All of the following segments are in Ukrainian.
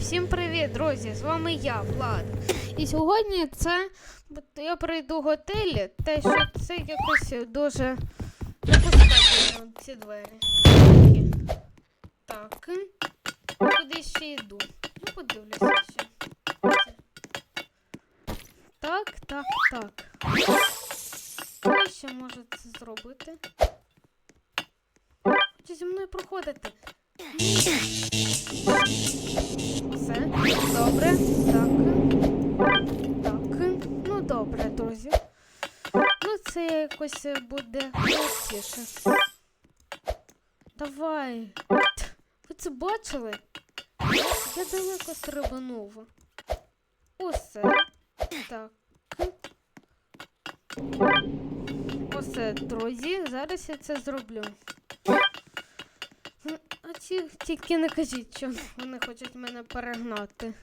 Всім привіт, друзі! З вами я, Влад. І сьогодні це я прийду в готелі, те, що це якось дуже не ці двері. Так. Куди ще йду? Ну, подивлюся ще. Так, так, так. Хто ще може це зробити? Хоче зі мною проходити. Добре, так. Так. Ну добре, друзі. Ну, це якось буде простіше. Давай. Ви це бачили? Я далеко стрибанув. Усе. Так. Усе, друзі, зараз я це зроблю. А ті, тільки не кажіть, що вони хочуть мене перегнати.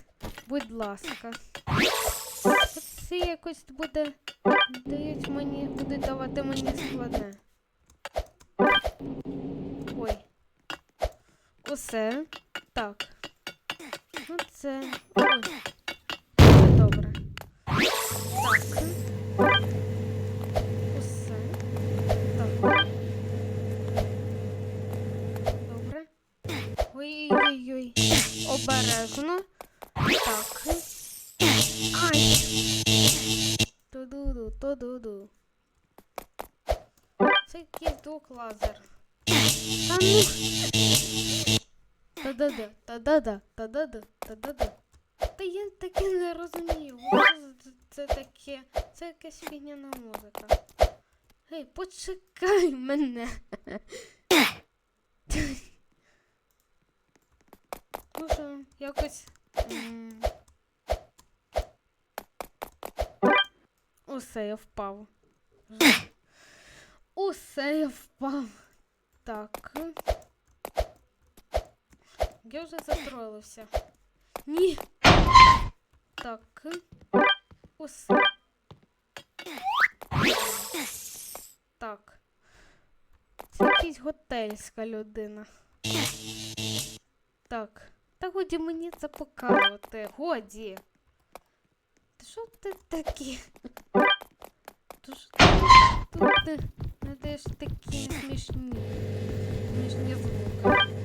Будь ласка. Це якось буде. Дають мені, буде давати мені складне. Ой. Усе. Так. Ну це. Це добре. Так. Ту-ду-ду. Це дух лазер. Та ну. Та-да-да, та-да-да, та-да-да, та-да-да. Та я таке не розумію. Це- таке. Це якась фігняна музика. Гей, почекай мене. Може, якось. Усе я впав. Усе я впав. Так. Я вже затроїлився. Ні. Так. Усе. Так. Це якийсь готельська людина. Так. Та годі мені це показувати. Годі. Що ти такі? Ти ж тут ти не даєш такі смішні. Смішні звуки.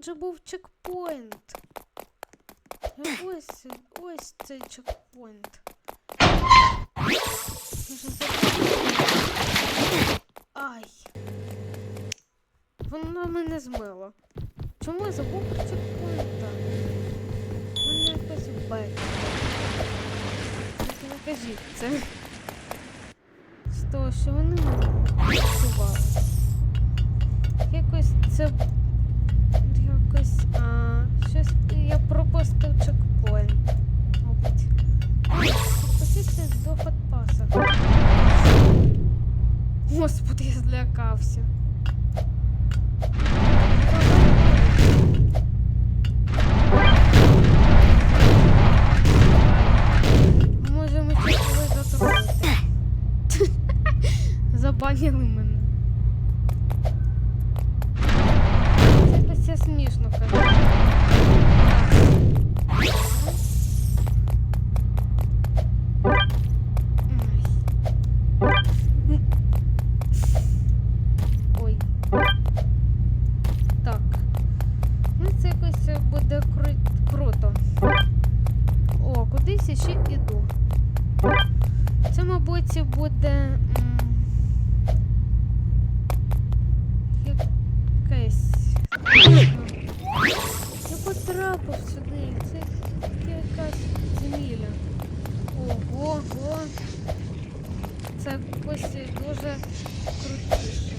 Тут же був чекпоінт. Ось, ось цей чекпоінт. Ай. Воно мене змило. Чому я забув про чекпоінта? Мене якось бек. Тільки не кажіть це. З того, що вони мене працювали. Якось це якось а, щось я пропустив чекпоінт. Мабуть. Спустився до фотпаса. Господи, я злякався. Може ми щось коли затроїти. Забанили мене. краще буде якесь. Я потрапив сюди. Це якась земля. Ого, го. Це якось дуже крутіше.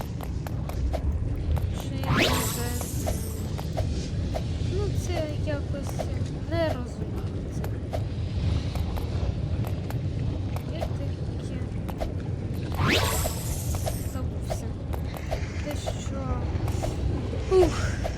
Uh.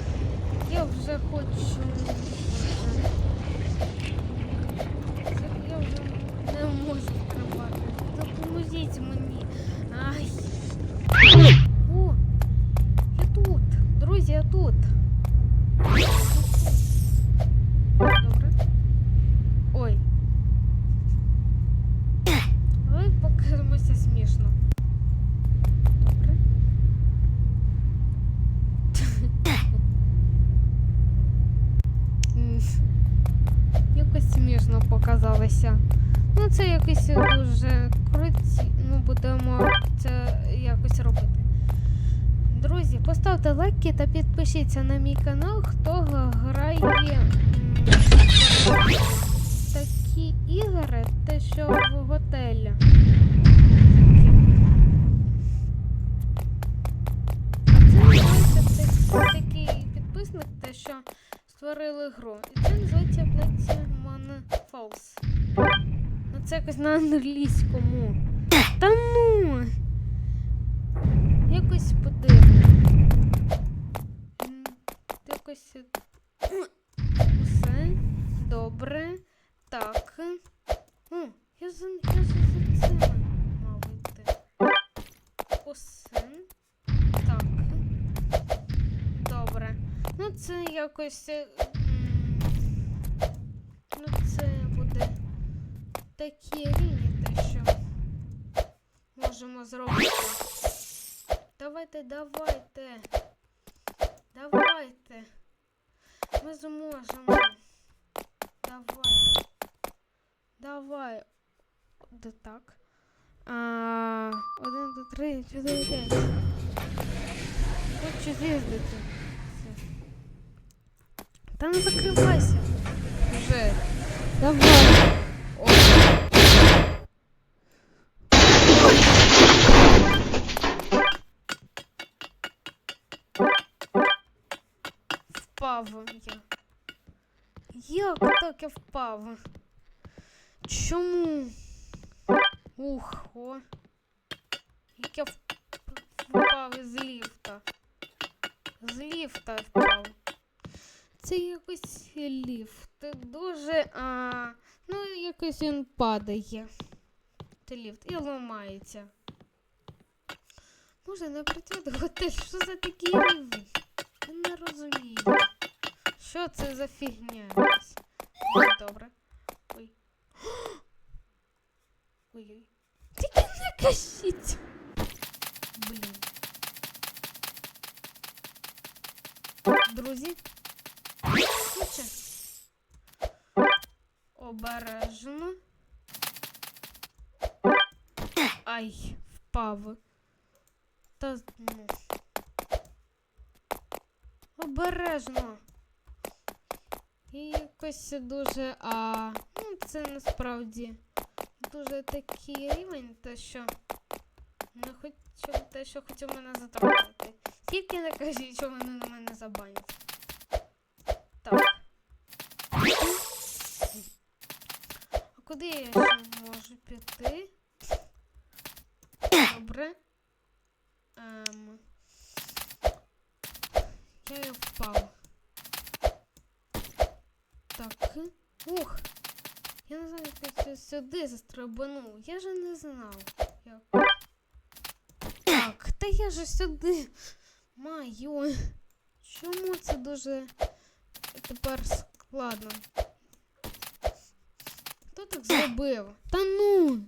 Поставте лайки та підпишіться на мій канал, хто грає такі ігри, те, що в готелі. Це такий підписник, те, що створили гру. І це називається Platinum Falls. Ну це якось на англійському. Та ну. Якось. е, Ну, це буде такі рівні, те, що можемо зробити. Давайте, давайте. Давайте. Ми зможемо. Давай. Давай. Да так. А, один, два, три, чотири, п'ять. Хочу з'їздити. Все. Та не закривайся. Вже. Давай. О. Впав я. Як так я впав? Чому? Ух, о. Як я вп- впав із ліфта. З ліфта впав. Це якось ліфт. Дуже. А, ну, якось він падає. Це ліфт і ламається. Може не готель? Що за такий рівень? Я не розумію. Що це за фігня? Ну, Добре. Ой. Ой-ой. Тільки не кажіть. Блін. Друзі. Обережно. Ай, впав. Та ну. Обережно. І якось дуже. А, ну, це насправді дуже такий рівень, те, що не хочу те, що хотів мене затримати. Тільки не кажіть, що вони на мене забанять. Куди я можу піти? Добре. Ем. Я впав. Так. Ух. Я не знаю, як я сюди застрибанув. Я же не знав. Як. Так, та я же сюди. Маю. Чому це дуже тепер складно? Хто так зробив? Та ну.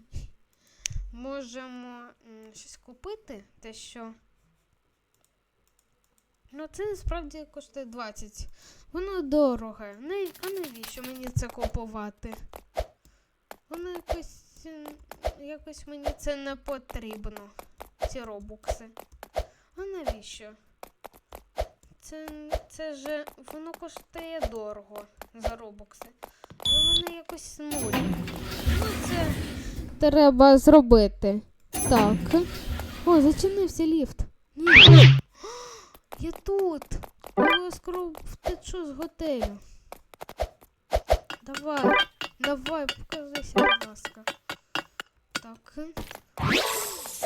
Можемо м, щось купити, те що. Ну, це насправді коштує 20. Воно дороге. Не, а навіщо мені це купувати? Воно якось. Якось мені це не потрібно. Ці робукси. А навіщо? Це, це же воно коштує дорого за робокси. Вони якось нулі. Ну, це треба зробити. Так. О, зачинився ліфт. Ні. Я тут. Я скоро втечу з готелю. Давай, давай, покажися, будь ласка. Так.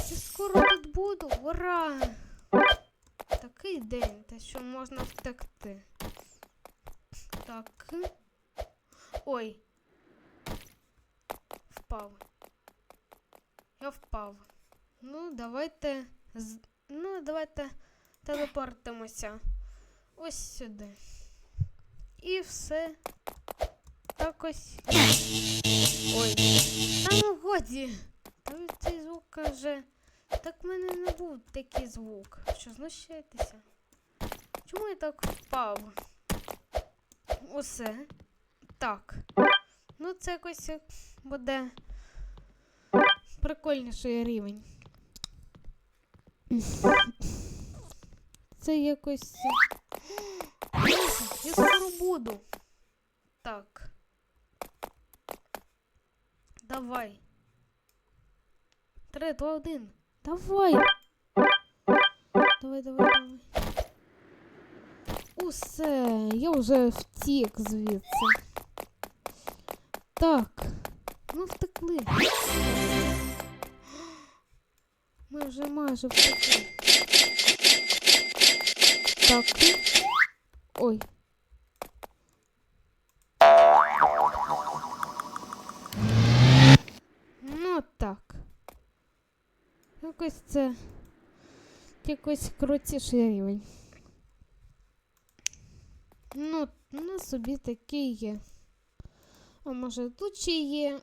Я скоро тут буду. Ура! Такий день, те, що можна втекти. Так. Ой. Впав. Я впав. Ну, давайте. з- Ну, давайте телепортимося. Ось сюди. І все. Так ось. Ой. Та ну годі. Та цей звук каже. Так в мене не був такий звук. Що знущаєтеся? Чому я так впав? Усе. Так. Ну, це якось е, буде прикольніший рівень. Це якось. Я скоро буду. Так. Давай. Три, два, один. Давай. Давай, давай, давай. Усе, я вже втік звідси. Так. Ми втекли. Ми вже майже втекли. Так. Ой. Ну так. Якось це якось крутіший рівень. Ну, на собі такий є. А може тут ще є.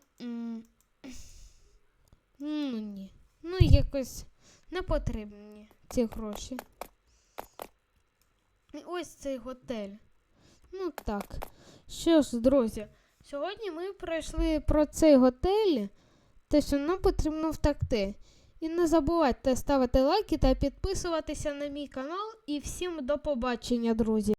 Ну ні. Ну якось не потрібні ці гроші. І ось цей готель. Ну так. Що ж, друзі, сьогодні ми пройшли про цей готель, те, що нам потрібно втекти. І не забувайте ставити лайки та підписуватися на мій канал. І всім до побачення, друзі!